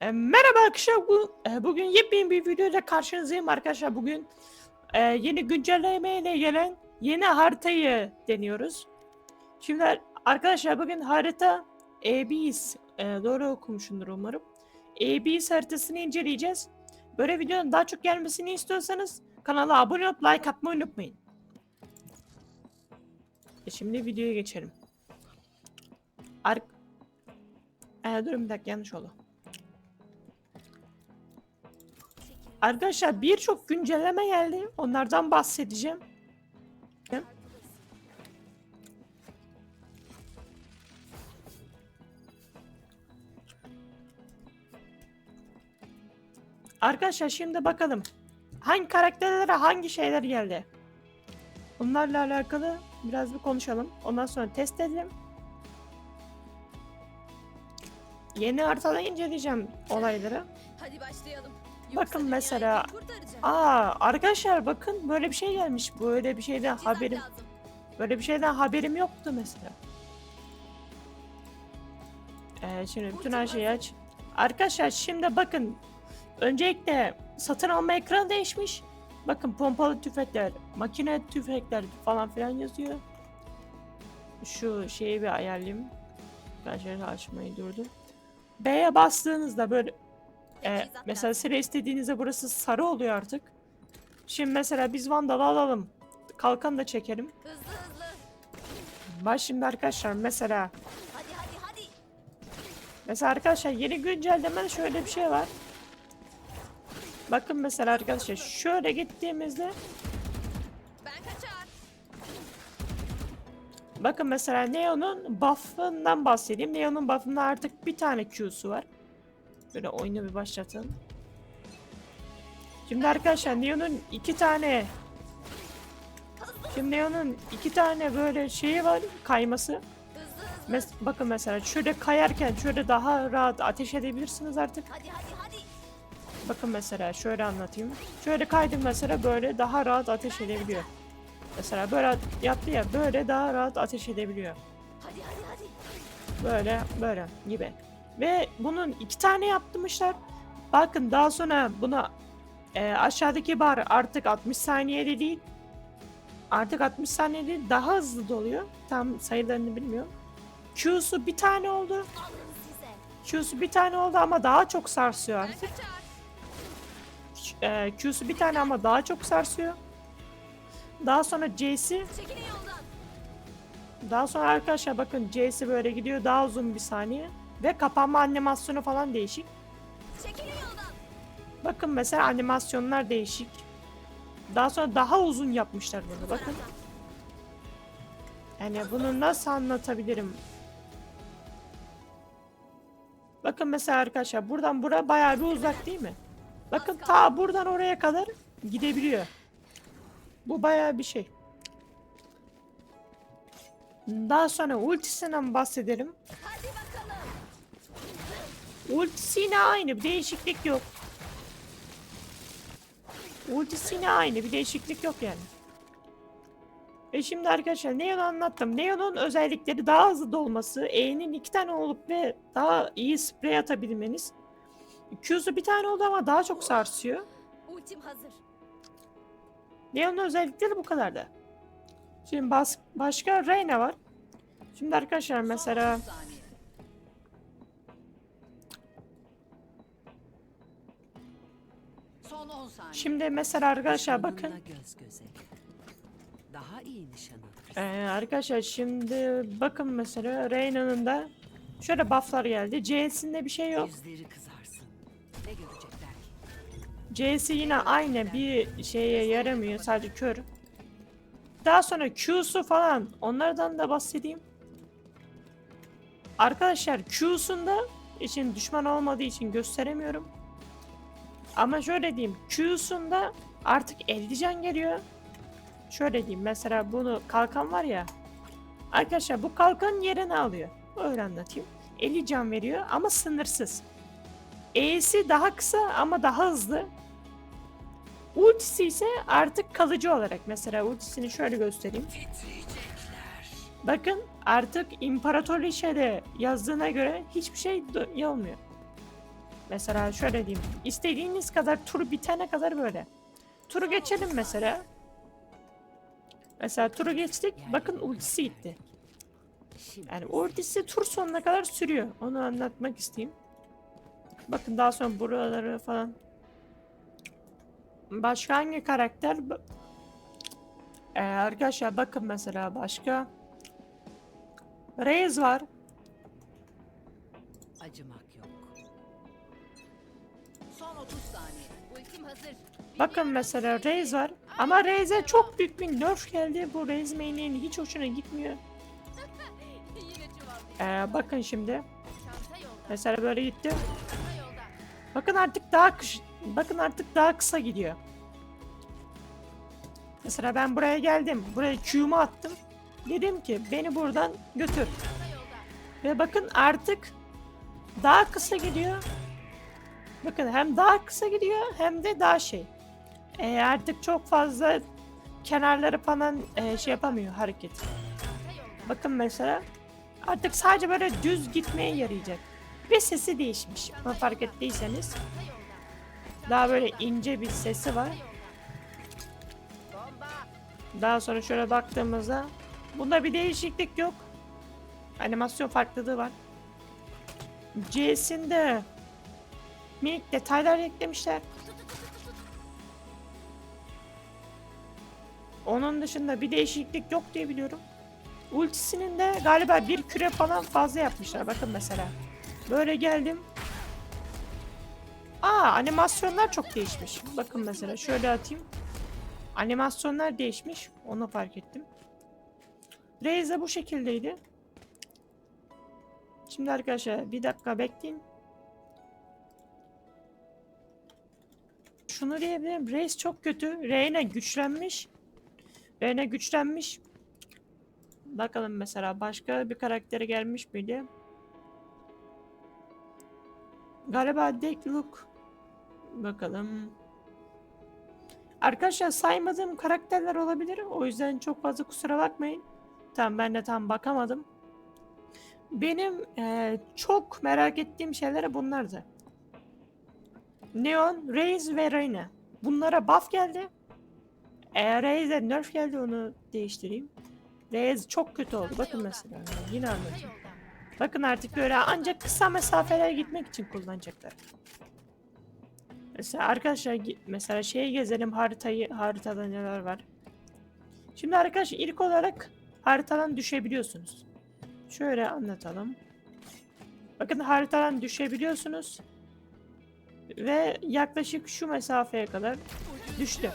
E, merhaba arkadaşlar. Bu, e, bugün yepyeni bir videoyla karşınızdayım arkadaşlar. Bugün e, yeni güncellemeyle gelen yeni haritayı deniyoruz. Şimdi arkadaşlar bugün harita ABS. E, doğru okumuşumdur umarım. ABS haritasını inceleyeceğiz. Böyle videonun daha çok gelmesini istiyorsanız kanala abone olup like atmayı unutmayın. E, şimdi videoya geçelim. Ar e, durun bir dakika yanlış oldu. Arkadaşlar birçok güncelleme geldi. Onlardan bahsedeceğim. Arkadaşlar şimdi bakalım. Hangi karakterlere hangi şeyler geldi? Bunlarla alakalı biraz bir konuşalım. Ondan sonra test edelim. Yeni haritada inceleyeceğim olayları. Hadi başlayalım. Bakın mesela-. Aa arkadaşlar bakın böyle bir şey gelmiş. Böyle bir şeyden haberim böyle bir şeyden haberim yoktu mesela. Ee, şimdi bütün her şeyi aç. Arkadaşlar şimdi bakın. Öncelikle satın alma ekranı değişmiş. Bakın pompalı tüfekler, makine tüfekler falan filan yazıyor. Şu şeyi bir ayarlayayım. Ben şöyle açmayı durdum. B'ye bastığınızda böyle e, Teçhizat mesela sıra istediğinizde burası sarı oluyor artık. Şimdi mesela biz Vandal'ı alalım. Kalkan da çekelim. Hızlı hızlı. Bak şimdi arkadaşlar mesela Hadi hadi hadi. mesela arkadaşlar yeni güncellemede şöyle bir şey var. Bakın mesela arkadaşlar şöyle gittiğimizde Ben kaçar. bakın mesela Neo'nun buff'ından bahsedeyim. Neo'nun buff'ında artık bir tane Q'su var. Böyle oyunu bir başlatalım. Şimdi arkadaşlar Neo'nun iki tane Şimdi Neo'nun iki tane böyle şeyi var kayması. Mes bakın mesela şöyle kayarken şöyle daha rahat ateş edebilirsiniz artık. Bakın mesela şöyle anlatayım. Şöyle kaydım mesela böyle daha rahat ateş edebiliyor. Mesela böyle yaptı ya böyle daha rahat ateş edebiliyor. Böyle böyle gibi. Ve bunun iki tane yaptırmışlar. Bakın daha sonra buna e, aşağıdaki bar artık 60 saniyede değil. Artık 60 saniyede daha hızlı doluyor. Tam sayılarını bilmiyorum. Q'su bir tane oldu. Q'su bir tane oldu ama daha çok sarsıyor artık. e, Q'su bir tane ama daha çok sarsıyor. Daha sonra C'si, daha sonra arkadaşlar bakın C'si böyle gidiyor daha uzun bir saniye. Ve kapanma animasyonu falan değişik. Bakın mesela animasyonlar değişik. Daha sonra daha uzun yapmışlar bunu bakın. Yani bunu nasıl anlatabilirim? Bakın mesela arkadaşlar buradan bura bayağı bir uzak değil mi? Bakın ta buradan oraya kadar gidebiliyor. Bu bayağı bir şey. Daha sonra ultisinden bahsedelim. Hadi. Ultisi yine aynı bir değişiklik yok. Ultisi yine aynı bir değişiklik yok yani. E şimdi arkadaşlar Neon'u anlattım. Neon'un özellikleri daha hızlı dolması, E'nin iki tane olup ve daha iyi sprey atabilmeniz. Q'su bir tane oldu ama daha çok sarsıyor. Ultim hazır. Neon'un özellikleri bu kadar da. Şimdi bas başka Reyna var. Şimdi arkadaşlar mesela şimdi mesela arkadaşlar bakın. Daha iyi nişan alırsın. Ee, arkadaşlar şimdi bakın mesela Reyna'nın da şöyle bufflar geldi. C'sinde bir şey yok. Yüzleri kızarsın. Ne görecekler ki? C'si yine aynı bir şeye yaramıyor sadece kör. Daha sonra Q'su falan onlardan da bahsedeyim. Arkadaşlar Q'sunda için düşman olmadığı için gösteremiyorum. Ama şöyle diyeyim Q'sunda artık 50 can geliyor. Şöyle diyeyim mesela bunu kalkan var ya. Arkadaşlar bu kalkan yerini alıyor. Öyle anlatayım. 50 can veriyor ama sınırsız. E'si daha kısa ama daha hızlı. Ultisi ise artık kalıcı olarak. Mesela ultisini şöyle göstereyim. Bakın artık İmparator Lişe'de yazdığına göre hiçbir şey olmuyor. Mesela şöyle diyeyim. İstediğiniz kadar tur bitene kadar böyle. Turu geçelim mesela. Mesela turu geçtik. Bakın ultisi gitti. Yani ultisi tur sonuna kadar sürüyor. Onu anlatmak isteyeyim. Bakın daha sonra buraları falan. Başka hangi karakter? Ee, arkadaşlar bakın mesela başka. Reis var. acımak. Son 30 saniye. Ultim hazır. Bakın mesela Reis var. Ama Reis'e çok büyük bir nerf geldi. Bu Reis main'in hiç hoşuna gitmiyor. Ee, bakın şimdi. Mesela böyle gitti. Bakın artık daha kış, bakın artık daha kısa gidiyor. Mesela ben buraya geldim. Buraya Q'mu attım. Dedim ki beni buradan götür. Ve bakın artık daha kısa gidiyor. Bakın hem daha kısa gidiyor hem de daha şey. E, artık çok fazla kenarları falan e, şey yapamıyor hareket. Bakın mesela artık sadece böyle düz gitmeye yarayacak. Ve sesi değişmiş. Bunu fark ettiyseniz. Daha böyle ince bir sesi var. Daha sonra şöyle baktığımızda bunda bir değişiklik yok. Animasyon farklılığı var. C'sinde minik detaylar eklemişler. Onun dışında bir değişiklik yok diye biliyorum. Ultisinin de galiba bir küre falan fazla yapmışlar. Bakın mesela. Böyle geldim. Aa animasyonlar çok değişmiş. Bakın mesela şöyle atayım. Animasyonlar değişmiş. Onu fark ettim. De bu şekildeydi. Şimdi arkadaşlar bir dakika bekleyin. Şunu diyebilirim. Reis çok kötü. Reyna güçlenmiş. Reyna güçlenmiş. Bakalım mesela başka bir karaktere gelmiş miydi? Galiba Deathlook. Bakalım. Arkadaşlar saymadığım karakterler olabilir. O yüzden çok fazla kusura bakmayın. Tamam ben de tam bakamadım. Benim eee, çok merak ettiğim şeyler bunlardı. Neon, Raze ve Reyna. Bunlara buff geldi. Eğer Raze'e nerf geldi onu değiştireyim. Raze çok kötü oldu. Bakın mesela. Yine anlatayım. Bakın artık böyle ancak kısa mesafeler gitmek için kullanacaklar. Mesela arkadaşlar mesela şeye gezelim haritayı haritada neler var. Şimdi arkadaşlar ilk olarak haritadan düşebiliyorsunuz. Şöyle anlatalım. Bakın haritadan düşebiliyorsunuz. Ve yaklaşık şu mesafeye kadar düştü.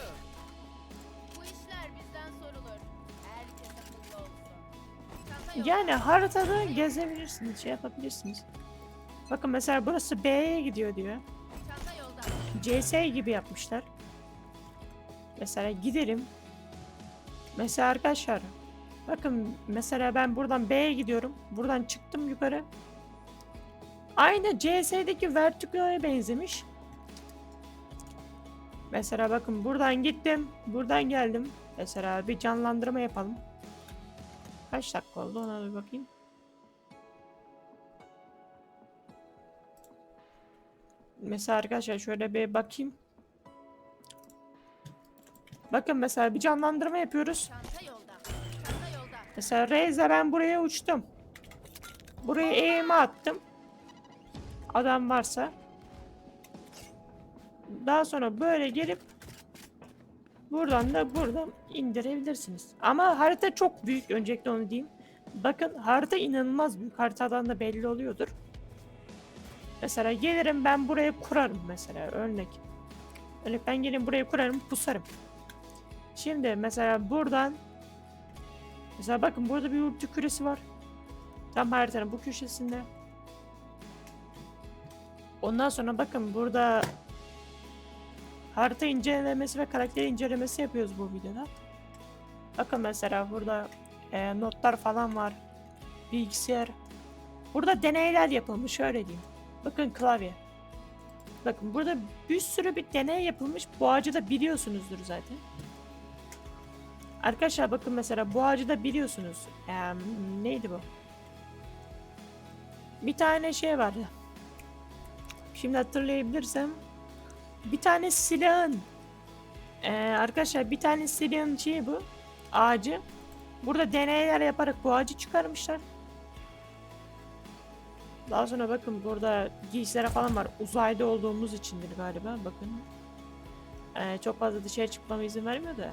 Yani haritada gezebilirsiniz, şey yapabilirsiniz. Bakın mesela burası B'ye gidiyor diyor. CS gibi yapmışlar. Mesela giderim. Mesela arkadaşlar bakın mesela ben buradan B'ye gidiyorum. Buradan çıktım yukarı. Aynı CS'deki Vertigo'ya benzemiş. Mesela bakın buradan gittim. Buradan geldim. Mesela bir canlandırma yapalım. Kaç dakika oldu ona bir bakayım. Mesela arkadaşlar şöyle bir bakayım. Bakın mesela bir canlandırma yapıyoruz. Mesela Reis'le ben buraya uçtum. Buraya eğimi attım. Adam varsa. Daha sonra böyle gelip buradan da buradan indirebilirsiniz. Ama harita çok büyük. Öncelikle onu diyeyim. Bakın harita inanılmaz büyük. Haritadan da belli oluyordur. Mesela gelirim ben buraya kurarım mesela örnek. Örnek ben gelin buraya kurarım pusarım. Şimdi mesela buradan Mesela bakın burada bir ulti küresi var. Tam haritanın bu köşesinde. Ondan sonra bakın burada harita incelemesi ve karakter incelemesi yapıyoruz bu videoda. Bakın mesela burada e, notlar falan var. Bilgisayar. Burada deneyler yapılmış şöyle diyeyim. Bakın klavye. Bakın burada bir sürü bir deney yapılmış. Bu ağacı da biliyorsunuzdur zaten. Arkadaşlar bakın mesela bu ağacı da biliyorsunuz. Eee, neydi bu? Bir tane şey vardı. Şimdi hatırlayabilirsem. Bir tane silahın. Ee, arkadaşlar bir tane silahın şeyi bu. Ağacı. Burada deneyler yaparak bu ağacı çıkarmışlar. Daha sonra bakın burada giysilere falan var. Uzayda olduğumuz içindir galiba. Bakın. Ee, çok fazla dışarı çıkmama izin vermiyor da.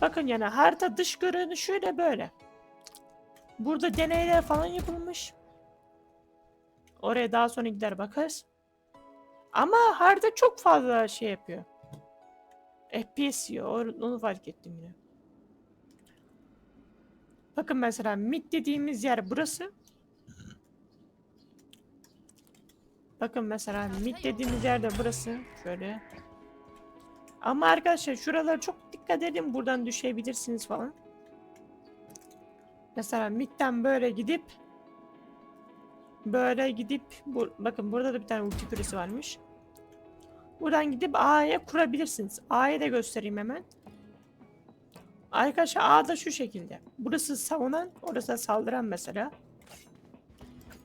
Bakın yani harita dış görünüşü de böyle. Burada deneyler falan yapılmış. Oraya daha sonra gider bakarız. Ama harita çok fazla şey yapıyor. FPS yiyor. or- Onu fark ettim yine. Bakın mesela mid dediğimiz yer burası. Bakın mesela mid dediğimiz yer de burası. Şöyle. Ama arkadaşlar şuralara çok dikkat edin. Buradan düşebilirsiniz falan. Mesela midden böyle gidip böyle gidip bu, bakın burada da bir tane ulti küresi varmış. Buradan gidip A'ya kurabilirsiniz. A'yı da göstereyim hemen. Arkadaşlar A da şu şekilde. Burası savunan, orası saldıran mesela.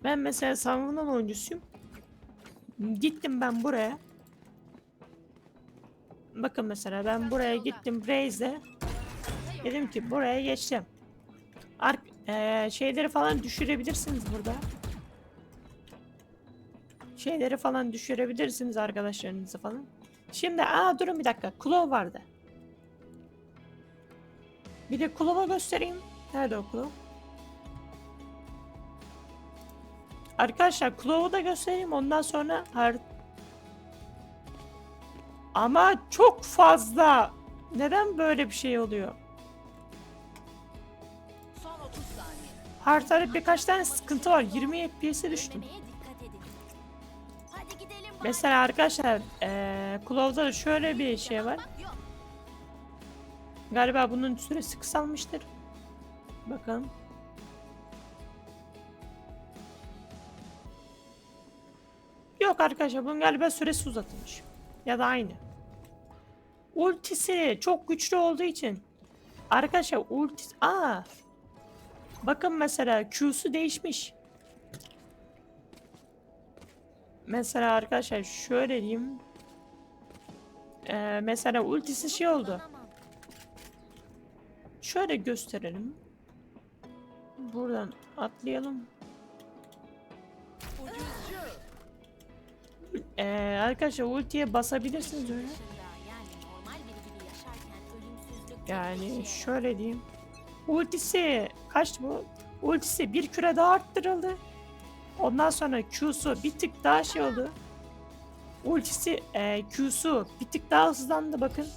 Ben mesela savunan oyuncusuyum. Gittim ben buraya. Bakın mesela ben buraya gittim Raze'e. Dedim ki buraya geçtim. Ark eee, şeyleri falan düşürebilirsiniz burada. Şeyleri falan düşürebilirsiniz arkadaşlarınızı falan. Şimdi aa durun bir dakika. Claw vardı. Bir de Claw'a göstereyim. Nerede o Claw? Arkadaşlar Claw'u da göstereyim. Ondan sonra har Ama çok fazla. Neden böyle bir şey oluyor? Son 30 saniye. Haritada birkaç tane sıkıntı var. 20 FPS'e düştüm. Mesela arkadaşlar eee Claw'da da şöyle bir şey var. Galiba bunun süresi kısalmıştır. Bakalım. Yok arkadaşlar bunun galiba süresi uzatılmış. Ya da aynı. Ultisi çok güçlü olduğu için. Arkadaşlar ultisi... Aa! Bakın mesela Q'su değişmiş. Mesela arkadaşlar şöyle diyeyim. Ee, mesela ultisi şey oldu. Şöyle gösterelim. Buradan atlayalım. Ee, arkadaşlar ultiye basabilirsiniz öyle. Yani şöyle diyeyim. Ultisi kaçtı bu? Ultisi bir küre daha arttırıldı. Ondan sonra Q'su bir tık daha şey oldu. Ultisi e, Q'su bir tık daha hızlandı bakın.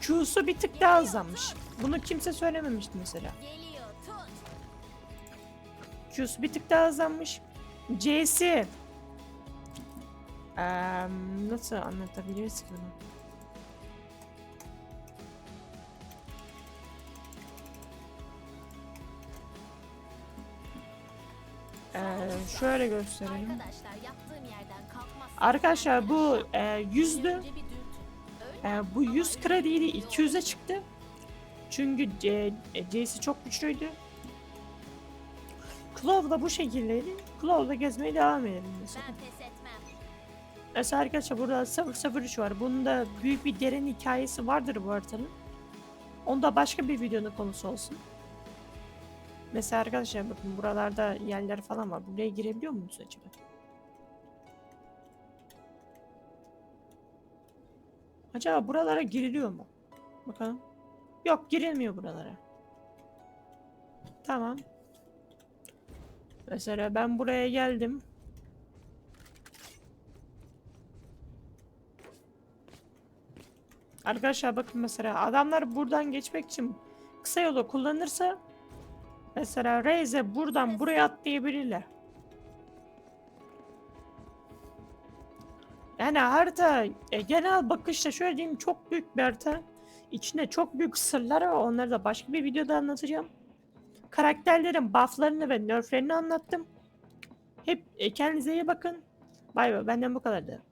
Q'su bir tık daha hızlanmış. Bunu kimse söylememişti mesela. Q'su bir tık daha hızlanmış. C'si Eee, nasıl anlatabiliriz ki bunu? Eee, şöyle gösterelim. Arkadaşlar bu eee, yüzdü. Eee, bu 100 krediyle 200'e çıktı. Çünkü C, e, C'si çok güçlüydü. Claw da bu şekildeydi. Claw'da gezmeye devam edelim mesela. Mesela arkadaşlar burada 003 var. Bunun da büyük bir derin hikayesi vardır bu haritanın. Onu da başka bir videonun konusu olsun. Mesela arkadaşlar bakın buralarda yerler falan var. Buraya girebiliyor muyuz acaba? Acaba buralara giriliyor mu? Bakalım. Yok girilmiyor buralara. Tamam. Mesela ben buraya geldim. Arkadaşlar bakın mesela adamlar buradan geçmek için kısa yolu kullanırsa mesela Raze buradan buraya atlayabilirler. Yani harita e, genel bakışta şöyle diyeyim çok büyük bir harita. İçinde çok büyük sırlar var. Onları da başka bir videoda anlatacağım. Karakterlerin bufflarını ve nerflerini anlattım. Hep e, kendinize iyi bakın. Bay bay benden bu kadardı.